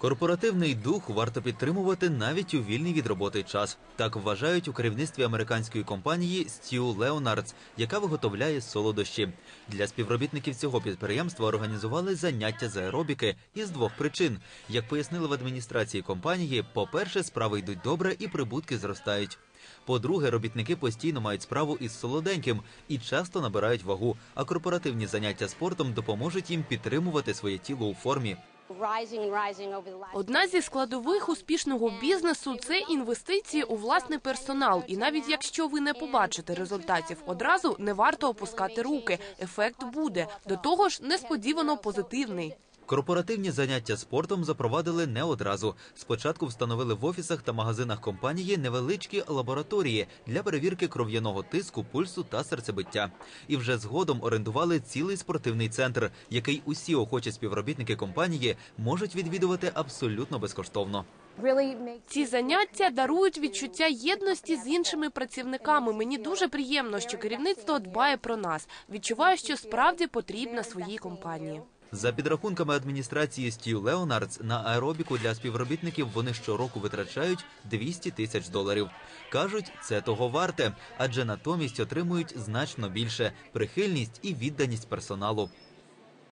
Корпоративний дух варто підтримувати навіть у вільний від роботи час. Так вважають у керівництві американської компанії Stew Leonards, яка виготовляє солодощі. Для співробітників цього підприємства організували заняття з аеробіки із двох причин. Як пояснили в адміністрації компанії, по-перше, справи йдуть добре і прибутки зростають. По-друге, робітники постійно мають справу із солоденьким і часто набирають вагу, а корпоративні заняття спортом допоможуть їм підтримувати своє тіло у формі. Одна зі складових успішного бізнесу це інвестиції у власний персонал. І навіть якщо ви не побачите результатів одразу, не варто опускати руки. Ефект буде до того ж несподівано позитивний. Корпоративні заняття спортом запровадили не одразу. Спочатку встановили в офісах та магазинах компанії невеличкі лабораторії для перевірки кров'яного тиску, пульсу та серцебиття. І вже згодом орендували цілий спортивний центр, який усі охочі співробітники компанії можуть відвідувати абсолютно безкоштовно. Ці заняття дарують відчуття єдності з іншими працівниками. Мені дуже приємно, що керівництво дбає про нас. Відчуваю, що справді потрібна своїй компанії. За підрахунками адміністрації Стів Леонардс, на аеробіку для співробітників вони щороку витрачають 200 тисяч доларів. Кажуть, це того варте, адже натомість отримують значно більше прихильність і відданість персоналу.